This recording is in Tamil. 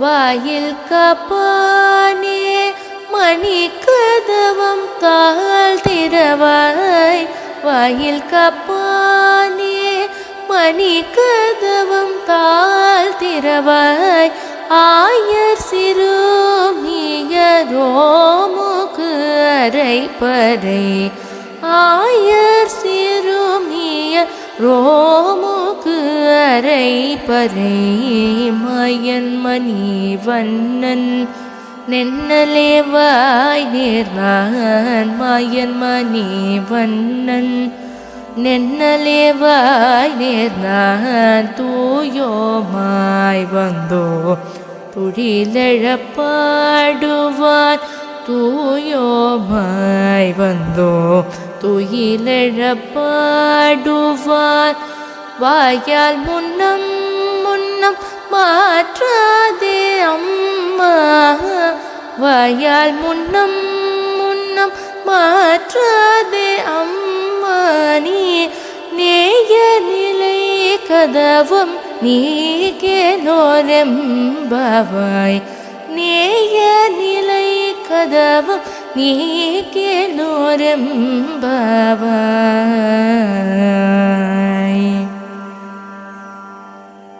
வாயில் காப்பானே மணி கதவம் தாழ்த்திரவாய் வாயில் காப்பானே மணி கதவம் தாழ்த்திரவாய் ஆயர் சிறுமியரோமுக்கு அரைப்பறை. ஆயர் சிறுமிய ரோமு கரை அரைப்பறை மாயன் மணி வண்ணன் நென்னலே வாய் நேர்வான் மாயன் மணி வண்ணன் நென்னலே வாய் நேர்ந்தான் தூயோமாய் வந்தோ. துழிலழப்பாடுவான் தூயோமாய் வந்தோ. துயிலழப்பாடுவான் வாயால் முன்னம் முன்னம் மாற்றாதே அம்மா. வாயால் முன்னம் முன்னம் மாற்றாதே அம்மா. நீ நேய நிலை கதவம் நீக்கேனோரெம்பவாய் நேய நிலை கதவம் நீக்கேனோரெம்பவாய்